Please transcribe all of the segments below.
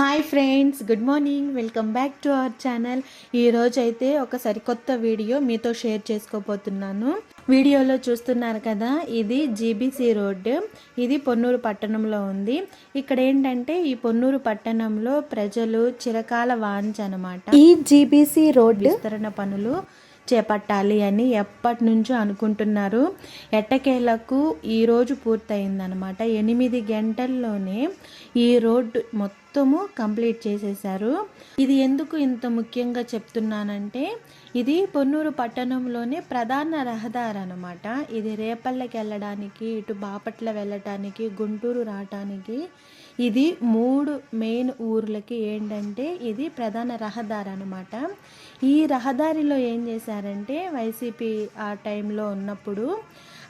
Hi friends good morning welcome back to our channel ఈరోజు అయితే ఒక సరికొత్త వీడియో మీతో షేర్ చేసుకోబోతున్నాను. వీడియోలో చూస్తున్నారు కదా ఇది జీబీసీ రోడ్. ఇది పొన్నూరు పట్టణంలో ఉంది. ఇక్కడ ఏంటంటే ఈ పొన్నూరు పట్టణంలో ప్రజలు చిరకాల వాంచ అనమాట ఈ జీబీసీ రోడ్ విస్తరణ పనులు చేపట్టాలి అని ఎప్పటి నుంచో అనుకుంటున్నారు. ఎట్టకేలకు ఈరోజు పూర్తయిందనమాట ఎనిమిది గంటల్లోనే ఈ రోడ్డు మొత్తము కంప్లీట్ చేసేసారు ఇది ఎందుకు ఇంత ముఖ్యంగా చెప్తున్నానంటే ఇది పొన్నూరు పట్టణంలోనే ప్రధాన రహదారి అనమాట ఇది రేపల్లకి వెళ్ళడానికి ఇటు బాపట్ల వెళ్ళటానికి గుంటూరు రావటానికి ఇది మూడు మెయిన్ ఊర్లకి ఏంటంటే ఇది ప్రధాన రహదారి అనమాట ఈ రహదారిలో ఏం చేశారంటే వైసీపీ ఆ టైంలో ఉన్నప్పుడు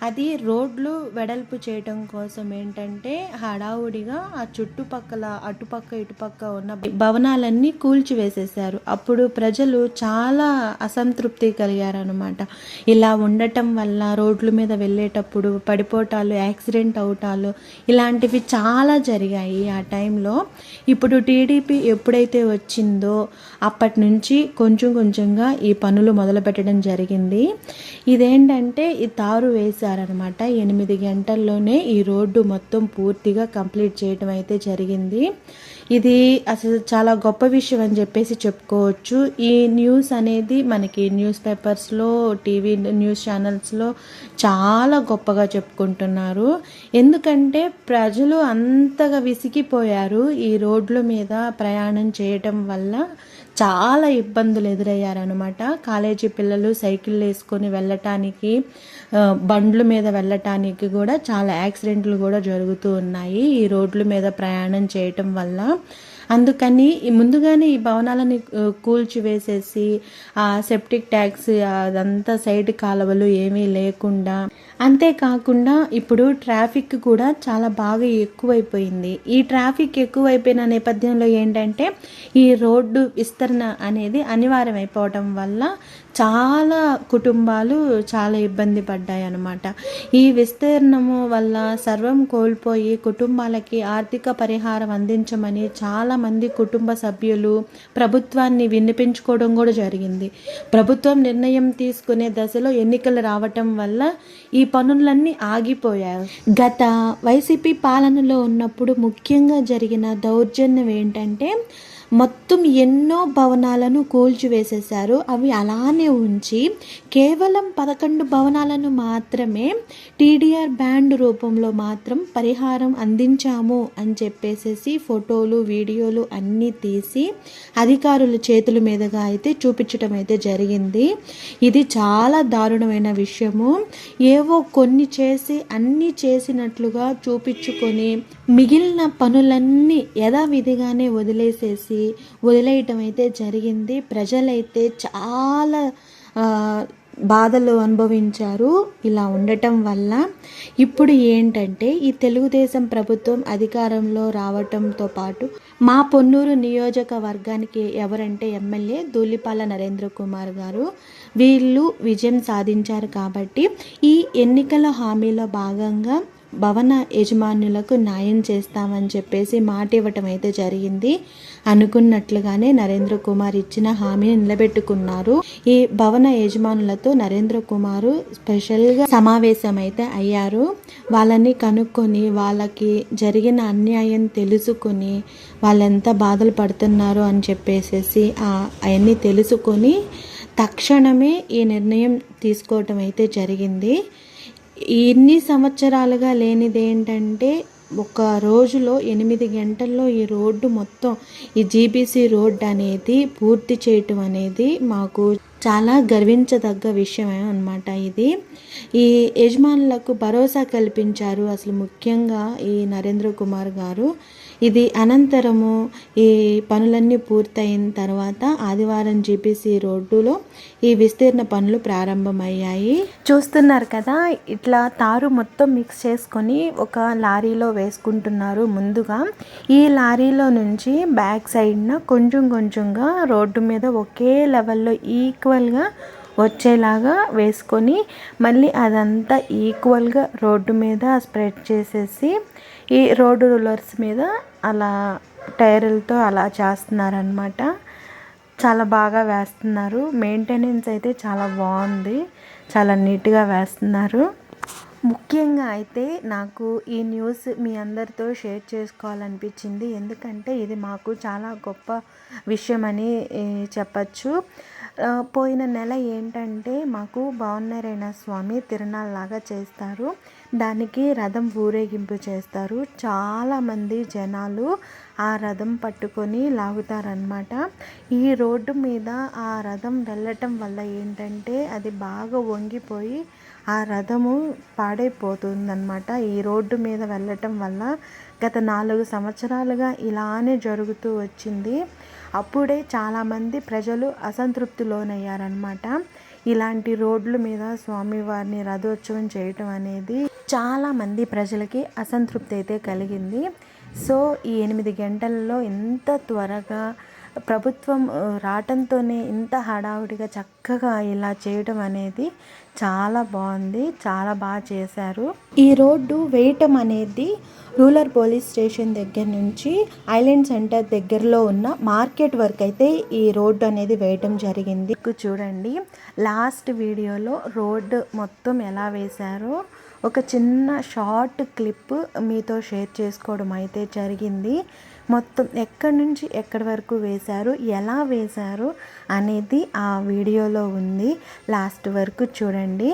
అది రోడ్లు వెడల్పు చేయటం కోసం ఏంటంటే హడావుడిగా ఆ చుట్టుపక్కల అటుపక్క ఇటుపక్క ఉన్న భవనాలన్నీ కూల్చివేసేసారు అప్పుడు ప్రజలు చాలా అసంతృప్తి కలిగారనమాట ఇలా ఉండటం వల్ల రోడ్ల మీద వెళ్ళేటప్పుడు పడిపోవటాలు యాక్సిడెంట్ అవటాలు ఇలాంటివి చాలా జరిగాయి ఆ టైంలో. ఇప్పుడు టీడీపీ ఎప్పుడైతే వచ్చిందో అప్పటి నుంచి కొంచెం కొంచెంగా ఈ పనులు మొదలు పెట్టడం జరిగింది. ఇదేంటంటే ఈ తారు వేశారు. చేశారనమాట. ఎనిమిది గంటల్లోనే ఈ రోడ్డు మొత్తం పూర్తిగా కంప్లీట్ చేయడం అయితే జరిగింది. ఇది అసలు చాలా గొప్ప విషయం అని చెప్పేసి చెప్పుకోవచ్చు. ఈ న్యూస్ అనేది మనకి న్యూస్ పేపర్స్లో టీవీ న్యూస్ ఛానల్స్లో చాలా గొప్పగా చెప్పుకుంటున్నారు. ఎందుకంటే ప్రజలు అంతగా విసిగిపోయారు ఈ రోడ్ల మీద ప్రయాణం చేయటం వల్ల. చాలా ఇబ్బందులు ఎదురయ్యారనమాట కాలేజీ పిల్లలు సైకిల్ వేసుకొని వెళ్ళటానికి బండ్ల మీద వెళ్ళటానికి కూడా చాలా యాక్సిడెంట్లు కూడా జరుగుతూ ఉన్నాయి ఈ రోడ్ల మీద ప్రయాణం చేయటం వల్ల. అందుకని ముందుగానే ఈ భవనాలని కూల్చివేసేసి ఆ సెప్టిక్ ట్యాక్స్ అదంతా సైడ్ కాలువలు ఏమీ లేకుండా అంతేకాకుండా ఇప్పుడు ట్రాఫిక్ కూడా చాలా బాగా ఎక్కువైపోయింది. ఈ ట్రాఫిక్ ఎక్కువైపోయిన నేపథ్యంలో ఏంటంటే ఈ రోడ్డు విస్తరణ అనేది అనివార్యం అయిపోవటం వల్ల చాలా కుటుంబాలు చాలా ఇబ్బంది పడ్డాయి అన్నమాట ఈ విస్తీర్ణము వల్ల సర్వం కోల్పోయి కుటుంబాలకి ఆర్థిక పరిహారం అందించమని చాలామంది కుటుంబ సభ్యులు ప్రభుత్వాన్ని వినిపించుకోవడం కూడా జరిగింది. ప్రభుత్వం నిర్ణయం తీసుకునే దశలో ఎన్నికలు రావటం వల్ల ఈ పనులన్నీ ఆగిపోయాయి. గత వైసీపీ పాలనలో ఉన్నప్పుడు ముఖ్యంగా జరిగిన దౌర్జన్యం ఏంటంటే మొత్తం ఎన్నో భవనాలను కూల్చివేసేశారు. అవి అలానే ఉంచి కేవలం పదకొండు భవనాలను మాత్రమే టీడీఆర్ బ్యాండ్ రూపంలో మాత్రం పరిహారం అందించాము అని చెప్పేసేసి ఫోటోలు వీడియోలు అన్నీ తీసి అధికారుల చేతుల మీదుగా అయితే చూపించడం అయితే జరిగింది. ఇది చాలా దారుణమైన విషయము. ఏవో కొన్ని చేసి అన్నీ చేసినట్లుగా చూపించుకొని మిగిలిన పనులన్నీ యథావిధిగానే వదిలేసేసి వదిలేయటం అయితే జరిగింది. ప్రజలైతే చాలా బాధలు అనుభవించారు ఇలా ఉండటం వల్ల. ఇప్పుడు ఏంటంటే ఈ తెలుగుదేశం ప్రభుత్వం అధికారంలో రావటంతో పాటు మా పొన్నూరు నియోజకవర్గానికి ఎవరంటే ఎమ్మెల్యే దూలిపాల నరేంద్ర కుమార్ గారు. వీళ్ళు విజయం సాధించారు కాబట్టి ఈ ఎన్నికల హామీలో భాగంగా భవన యజమానులకు న్యాయం చేస్తామని చెప్పేసి మాట ఇవ్వటం అయితే జరిగింది. అనుకున్నట్లుగానే నరేంద్ర కుమార్ ఇచ్చిన హామీని నిలబెట్టుకున్నారు. ఈ భవన యజమానులతో నరేంద్ర కుమార్ స్పెషల్గా సమావేశం అయితే అయ్యారు. వాళ్ళని కనుక్కొని వాళ్ళకి జరిగిన అన్యాయం తెలుసుకొని వాళ్ళు ఎంత బాధలు పడుతున్నారు అని చెప్పేసి అవన్నీ తెలుసుకొని తక్షణమే ఈ నిర్ణయం తీసుకోవటం అయితే జరిగింది. ఎన్ని సంవత్సరాలుగా లేనిదేంటంటే ఒక రోజులో ఎనిమిది గంటల్లో ఈ రోడ్డు మొత్తం ఈ జీబీసీ రోడ్డు అనేది పూర్తి చేయటం అనేది మాకు చాలా గర్వించదగ్గ విషయం అనమాట ఇది. ఈ యజమానులకు భరోసా కల్పించారు అసలు ముఖ్యంగా ఈ నరేంద్ర కుమార్ గారు. ఇది అనంతరము ఈ పనులన్నీ పూర్తయిన తర్వాత ఆదివారం జీపీసీ రోడ్డులో ఈ విస్తీర్ణ పనులు ప్రారంభమయ్యాయి. చూస్తున్నారు కదా ఇట్లా తారు మొత్తం మిక్స్ చేసుకొని ఒక లారీలో వేసుకుంటున్నారు ముందుగా. ఈ లారీలో నుంచి బ్యాక్ సైడ్న కొంచెం కొంచెంగా రోడ్డు మీద ఒకే లెవెల్లో ఈక్వల్గా వచ్చేలాగా వేసుకొని మళ్ళీ అదంతా ఈక్వల్గా రోడ్డు మీద స్ప్రెడ్ చేసేసి ఈ రోడ్డు రూలర్స్ మీద అలా టైర్లతో అలా చేస్తున్నారనమాట చాలా బాగా వేస్తున్నారు. మెయింటెనెన్స్ అయితే చాలా బాగుంది. చాలా నీట్గా వేస్తున్నారు. ముఖ్యంగా అయితే నాకు ఈ న్యూస్ మీ అందరితో షేర్ చేసుకోవాలనిపించింది. ఎందుకంటే ఇది మాకు చాలా గొప్ప విషయం అని చెప్పచ్చు. పోయిన నెల ఏంటంటే మాకు భావనారాయణ స్వామి తిరునాళ్ళలాగా చేస్తారు. దానికి రథం ఊరేగింపు చేస్తారు. చాలామంది జనాలు ఆ రథం పట్టుకొని లాగుతారనమాట ఈ రోడ్డు మీద ఆ రథం వెళ్ళటం వల్ల ఏంటంటే అది బాగా వంగిపోయి ఆ రథము పాడైపోతుందన్నమాట. ఈ రోడ్డు మీద వెళ్ళటం వల్ల గత నాలుగు సంవత్సరాలుగా ఇలానే జరుగుతూ వచ్చింది. అప్పుడే చాలామంది ప్రజలు అసంతృప్తిలోనయ్యారనమాట ఇలాంటి రోడ్ల మీద స్వామివారిని రథోత్సవం చేయటం అనేది చాలామంది ప్రజలకి అసంతృప్తి అయితే కలిగింది. సో ఈ ఎనిమిది గంటల్లో ఎంత త్వరగా ప్రభుత్వం రావటంతోనే ఇంత హడావుడిగా చక్కగా ఇలా చేయడం అనేది చాలా బాగుంది చాలా బాగా చేశారు. ఈ రోడ్డు వేయటం అనేది రూరల్ పోలీస్ స్టేషన్ దగ్గర నుంచి ఐలాండ్ సెంటర్ దగ్గరలో ఉన్న మార్కెట్ వరకు అయితే ఈ రోడ్డు అనేది వేయటం జరిగింది. చూడండి లాస్ట్ వీడియోలో రోడ్డు మొత్తం ఎలా వేశారో ఒక చిన్న షార్ట్ క్లిప్ మీతో షేర్ చేసుకోవడం అయితే జరిగింది. మొత్తం ఎక్కడి నుంచి ఎక్కడి వరకు వేశారు ఎలా వేశారు అనేది ఆ వీడియోలో ఉంది. లాస్ట్ వరకు చూడండి.